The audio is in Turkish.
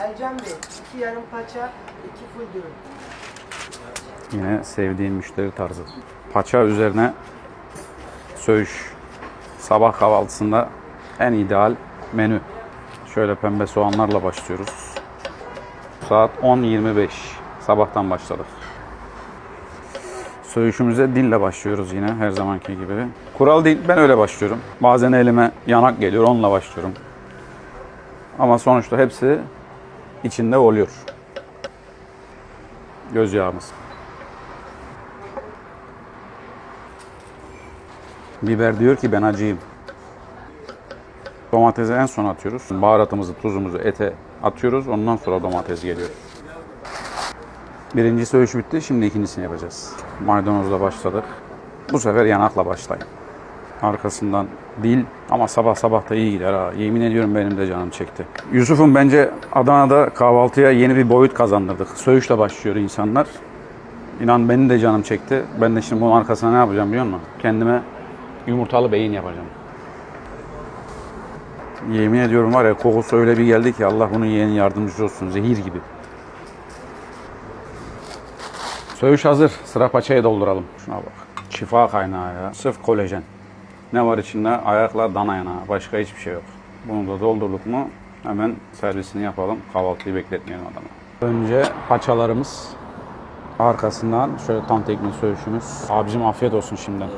Ercan Bey, iki yarım paça, iki full dürüm. Yine sevdiğim müşteri tarzı. Paça üzerine söğüş. Sabah kahvaltısında en ideal menü. Şöyle pembe soğanlarla başlıyoruz. Saat 10.25. Sabahtan başladık. Söğüşümüze dille başlıyoruz yine her zamanki gibi. Kural değil, ben öyle başlıyorum. Bazen elime yanak geliyor, onunla başlıyorum. Ama sonuçta hepsi içinde oluyor. Göz yağımız. Biber diyor ki ben acıyım. Domatesi en son atıyoruz. Baharatımızı, tuzumuzu ete atıyoruz. Ondan sonra domates geliyor. Birinci söğüş bitti. Şimdi ikincisini yapacağız. Maydanozla başladık. Bu sefer yanakla başlayın. Arkasından dil ama sabah sabah da iyi gider ha. Yemin ediyorum benim de canım çekti. Yusuf'un bence Adana'da kahvaltıya yeni bir boyut kazandırdık. Söğüşle başlıyor insanlar. İnan benim de canım çekti. Ben de şimdi bunun arkasına ne yapacağım biliyor musun? Kendime yumurtalı beyin yapacağım. Yemin ediyorum var ya kokusu öyle bir geldi ki Allah bunun yeğeni yardımcısı olsun. Zehir gibi. Söğüş hazır. Sıra paçaya dolduralım. Şuna bak. Şifa kaynağı ya. Sırf kolajen. Ne var içinde? Ayakla dana yanağı. Başka hiçbir şey yok. Bunu da doldurduk mu hemen servisini yapalım. Kahvaltıyı bekletmeyelim adamı. Önce paçalarımız. Arkasından şöyle tam teknik söğüşümüz. Abicim afiyet olsun şimdiden.